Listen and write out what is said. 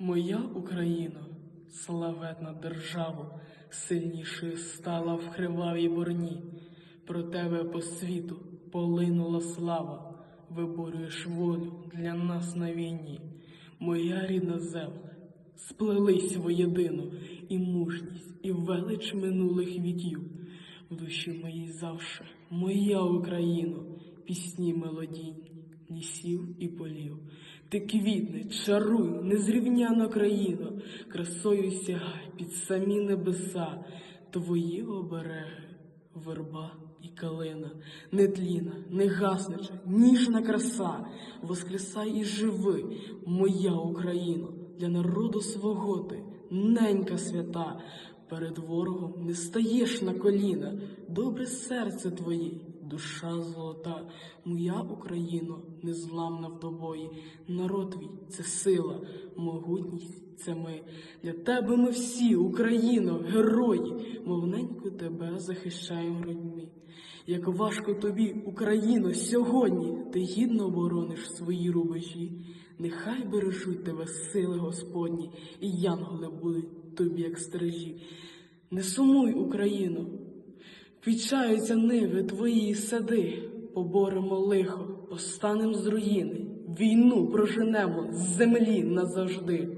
Моя Україно, славетна держава, сильнішою стала в кривавій борні. Про тебе по світу полинула слава, виборюєш волю для нас на війні. Моя рідна земля, сплелись воєдино і мужність, і велич минулих віків. В душі моїй завше, моя Україно, пісні мелодійні, лісів і полів. Ти квітне, чаруй, незрівняна країно, красою сягай під самі небеса, твої обереги, верба і калина, нетліна, не гаснеча, ніжна краса, воскресай і живи, моя Україно, для народу свого ти, ненька свята, перед ворогом не стаєш на коліна, добре серце твоє, душа золота, моя Україно, незламна в тобої, народ твій це сила, могутність це ми. Для тебе ми всі, Україно, герої, мовненько тебе захищаємо грудьми. Як важко тобі, Україно, сьогодні ти гідно борониш свої рубежі. Нехай бережуть тебе сили Господні, і янголи будуть тобі, як стережі. Не сумуй, Україно, Вічаються ниви твої сади, поборемо лихо, постанем з руїни, війну проженемо з землі назавжди.